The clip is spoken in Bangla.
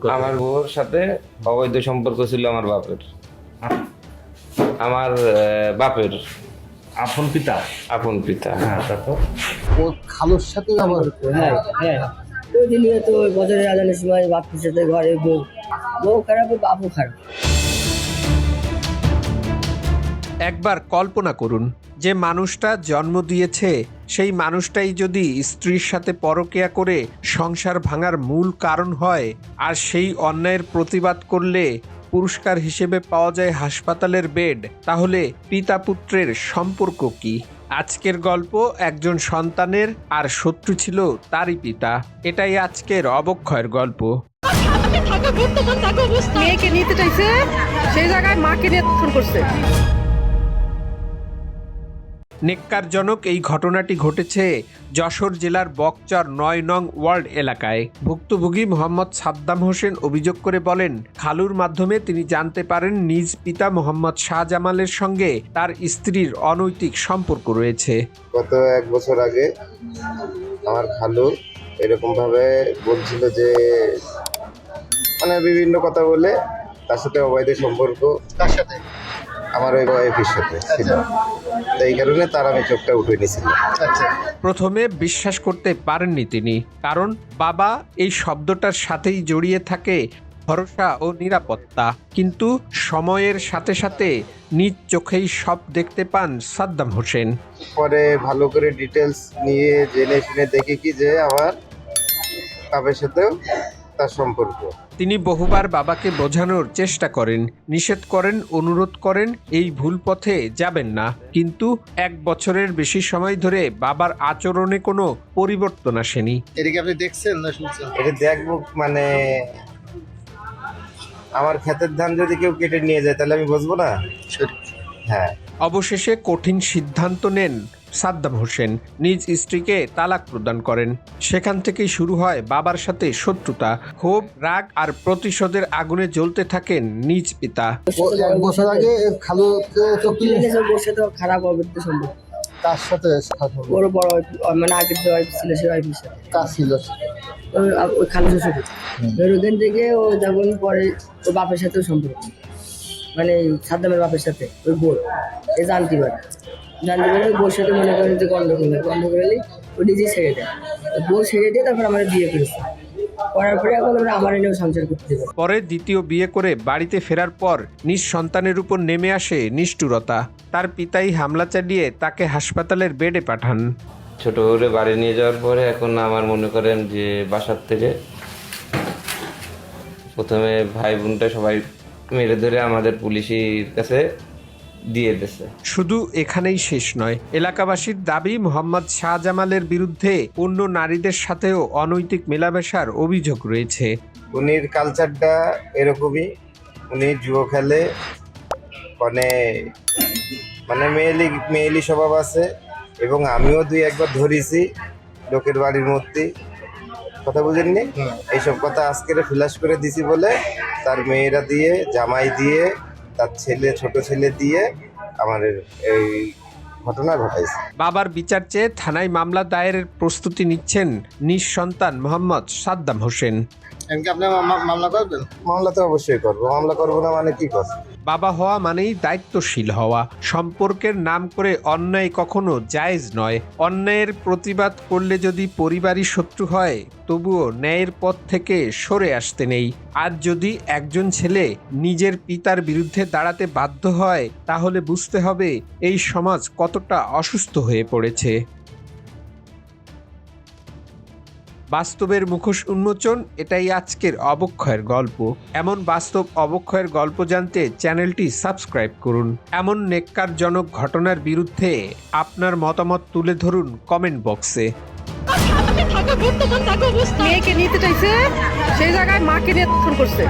কথা আমার বউর সাথে অবৈধ সম্পর্ক ছিল আমার বাপের। আমার বাপের। আপন পিতা? আপন পিতা। হ্যাঁ তারপর? ও খালুর সাথে আমার হ্যাঁ হ্যাঁ। ওই দিন তো ওই বছরের আজানের সময় বাপুর সাথে ঘরে বউ। বউ খারাপ বাপও খারাপ। একবার কল্পনা করুন যে মানুষটা জন্ম দিয়েছে, সেই মানুষটাই যদি স্ত্রীর সাথে পরকেয়া করে সংসার ভাঙার মূল কারণ হয়, আর সেই অন্যায়ের প্রতিবাদ করলে পুরস্কার হিসেবে পাওয়া যায় হাসপাতালের বেড, তাহলে পিতা পুত্রের সম্পর্ক কি? আজকের গল্প একজন সন্তানের আর শত্রু ছিল তারই পিতা। এটাই আজকের অবক্ষয়ের গল্প। মেয়েকে নিতে চাইছে, সেই জায়গায় মাকে নিয়ে করছে। নেককারজনক এই ঘটনাটি ঘটেছে যশোর জেলার বকচর নয় নং ওয়ার্ল্ড এলাকায়। ভুক্তভোগী মোহাম্মদ সাদ্দাম হোসেন অভিযোগ করে বলেন খালুর মাধ্যমে তিনি জানতে পারেন নিজ পিতা মোহাম্মদ শাহজামালের সঙ্গে তার স্ত্রীর অনৈতিক সম্পর্ক রয়েছে। গত এক বছর আগে আমার খালু এরকম ভাবে বলছিল যে মানে বিভিন্ন কথা বলে তার সাথে অবৈধ সম্পর্ক। তার সাথে? আমার ওই ওয়াইফের সাথে ছিল। তো এই কারণে তার আমি চোখটা উঠে নিয়েছিলাম। আচ্ছা। প্রথমে বিশ্বাস করতে পারেননি তিনি কারণ বাবা এই শব্দটার সাথেই জড়িয়ে থাকে ভরসা ও নিরাপত্তা। কিন্তু সময়ের সাথে সাথে নিজ চোখেই সব দেখতে পান সাদ্দাম হোসেন। পরে ভালো করে ডিটেলস নিয়ে জেনে শুনে দেখি কি যে আমার বাবার সাথেও তার সম্পর্ক। তিনি বহুবার বাবাকে বোঝানোর চেষ্টা করেন নিষেধ করেন অনুরোধ করেন এই ভুল পথে যাবেন না। কিন্তু এক বছরের বেশি সময় ধরে বাবার আচরণে কোনো পরিবর্তন আসেনি। এদিকে আপনি দেখছেন না শুনছেন? এটা দেখব মানে আমার ক্ষেতের ধান যদি কেউ কেটে নিয়ে যায় তাহলে আমি বুঝব না? হ্যাঁ। অবশেষে কঠিন সিদ্ধান্ত নেন সাদ্দাম হোসেন। নিজ স্ত্রীকে তালাক প্রদান করেন। সেখান থেকেই শুরু হয় বাবার সাথে শত্রুতা। ক্ষোভ রাগ আর প্রতিশোধের আগুনে জ্বলতে থাকেন নিজ পিতা। বছর আগে খারাপ তার সাথে ওর বড় মানে আগের যে ওয়াইফ ছিল সেই ওয়াইফের সাথে কাজ ছিল? ওই খালু শ্বশুর ওখান থেকে ও যখন পরে ওর বাপের সাথেও সম্পর্ক। মানে সাদ্দামের বাপের সাথে ওই এ জানতে পারে জানতে পারে ওই বোর সাথে মনে করেন যে গন্ডগোল হয় গন্ডগোল হলে ও নিজেই ছেড়ে দেয়। তো বউ ছেড়ে দিয়ে তারপর আমার বিয়ে করেছে। করার পরে এখন ওরা আমার এনেও সংসার করতে পরে দ্বিতীয় বিয়ে করে বাড়িতে ফেরার পর নিজ সন্তানের উপর নেমে আসে নিষ্ঠুরতা। তার পিতাই হামলা চালিয়ে তাকে হাসপাতালের বেডে পাঠান। ছোট করে বাড়ি নিয়ে যাওয়ার পরে এখন আমার মনে করেন যে বাসার থেকে প্রথমে ভাই বোনটা সবাই মেরে ধরে আমাদের পুলিশের কাছে দিয়ে দিয়েছে। শুধু এখানেই শেষ নয় এলাকাবাসীর দাবি মোহাম্মদ শাহজামালের বিরুদ্ধে অন্য নারীদের সাথেও অনৈতিক মেলামেশার অভিযোগ রয়েছে। উনির কালচারটা এরকমই উনি জুয়ো খেলে মানে মানে মেয়েলি মেয়েলি স্বভাব আছে এবং আমিও দুই একবার ধরেছি লোকের বাড়ির মধ্যে। কথা বুঝেননি? এইসব কথা আজকের ফ্ল্যাশ করে দিছি বলে তার মেয়েরা দিয়ে, জামাই দিয়ে, তার ছেলে, ছোট ছেলে দিয়ে আমার এই ঘটনা ঘটাইছে। বাবার বিচার চেয়ে থানায় মামলা দায়েরের প্রস্তুতি নিচ্ছেন নিঃসন্তান মোহাম্মদ সাদ্দাম হোসেন। আপনি মামলা করবেন? মামলা তো অবশ্যই করব। মামলা করব না মানে কি করব? বাবা হওয়া মানেই দায়িত্বশীল হওয়া। সম্পর্কের নাম করে অন্যায় কখনো জায়েজ নয়। অন্যায়ের প্রতিবাদ করলে যদি পরিবারই শত্রু হয় তবুও ন্যায়ের পথ থেকে সরে আসতে নেই। আজ যদি একজন ছেলে নিজের পিতার বিরুদ্ধে দাঁড়াতে বাধ্য হয় তাহলে বুঝতে হবে এই সমাজ কতটা অসুস্থ হয়ে পড়েছে। বাস্তবের মুখোশ উন্মোচন, এটাই আজকের অবক্ষয়ের গল্প। এমন বাস্তব অবক্ষয়ের গল্প জানতে চ্যানেলটি সাবস্ক্রাইব করুন। এমন নেককারজনক ঘটনার বিরুদ্ধে আপনার মতামত তুলে ধরুন কমেন্ট বক্সে। মেয়েকে নিতে চাইছে, সেই জায়গায় মাকে নিয়ে ফোন করছে।